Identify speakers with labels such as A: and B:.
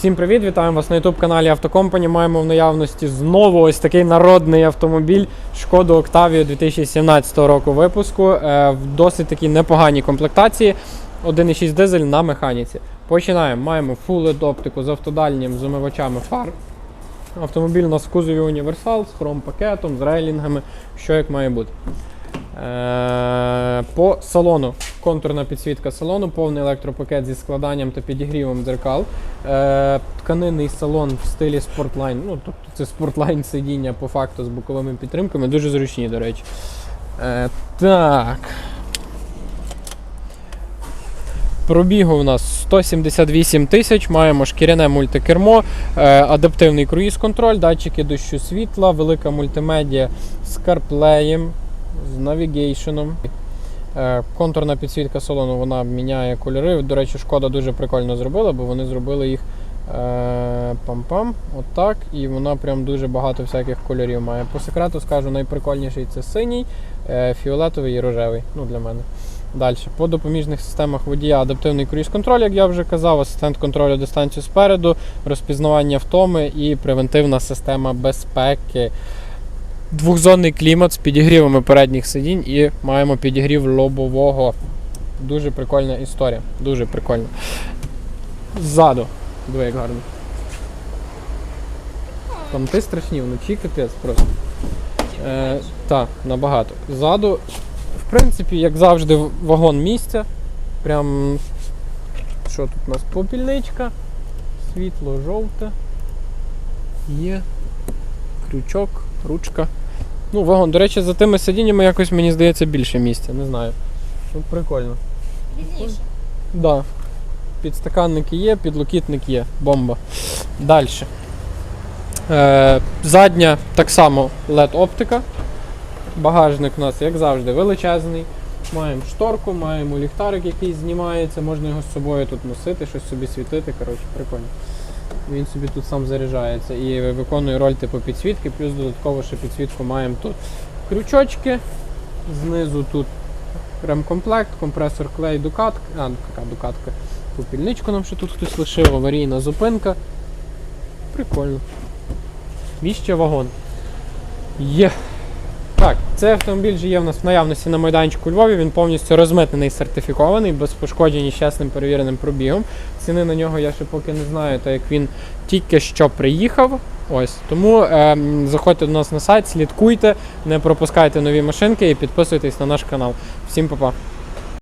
A: Всім привіт! Вітаємо вас на youtube каналі Автокомпані. Маємо в наявності знову ось такий народний автомобіль Шкоду Octavia 2017 року випуску е, в досить такій непоганій комплектації. 1,6 дизель на механіці. Починаємо. Маємо Full LED оптику з автодальнім з омивачами фар. Автомобіль у нас в кузові універсал з хром-пакетом, з рейлінгами, що як має бути. Е, По салону. Контурна підсвітка салону, повний електропакет зі складанням та підігрівом дзеркал. Е, Тканинний салон в стилі Sportline. Ну, тобто це Sportline сидіння по факту з боковими підтримками. Дуже зручні, до речі. Е, Так. Пробігу у нас 178 тисяч, маємо шкіряне мультикермо, е, адаптивний круїз-контроль, датчики дощу світла, велика мультимедіа з CarPlay, з навігейшеном. Е, Контурна підсвітка салону вона міняє кольори. До речі, шкода дуже прикольно зробила, бо вони зробили їх е, пам-пам, отак, і вона прям дуже багато всяких кольорів має. По секрету скажу, найприкольніший це синій, е, фіолетовий і рожевий. Ну, для мене. Далі. По допоміжних системах водія адаптивний круїз-контроль, як я вже казав, асистент контролю дистанцію спереду, розпізнавання втоми і превентивна система безпеки. Двохзонний клімат з підігрівами передніх сидінь і маємо підігрів лобового. Дуже прикольна історія. Дуже прикольна. Ззаду. Диви, як гарно. Там ти страшні, вночі капець просто. Е, так, набагато. Ззаду, в принципі, як завжди, вагон місця. Прям. Що тут у нас? Попільничка. Світло жовте. Є. Крючок, ручка. Ну, вагон. До речі, за тими сидіннями якось мені здається більше місця, не знаю. Ну, прикольно.
B: Різніше.
A: Да. Підстаканник є, підлокітник є. Бомба. Далі. Е, задня так само LED-оптика. Багажник у нас, як завжди, величезний. Маємо шторку, маємо ліхтарик, який знімається, можна його з собою тут носити, щось собі світити. Коротше, прикольно. Він собі тут сам заряджається і виконує роль типу підсвітки, плюс додатково ще підсвітку маємо тут крючочки. Знизу тут ремкомплект, компресор клей, дукатка. А, яка дукатка. Попільничку нам ще тут хтось лишив, аварійна зупинка. Прикольно. Віще вагон. Є. Так, цей автомобіль же є в нас в наявності на майданчику у Львові. Він повністю розмитнений, сертифікований, без пошкоджень і чесним перевіреним пробігом. Ціни на нього я ще поки не знаю, так як він тільки що приїхав. Ось тому е, заходьте до нас на сайт, слідкуйте, не пропускайте нові машинки і підписуйтесь на наш канал. Всім па-па!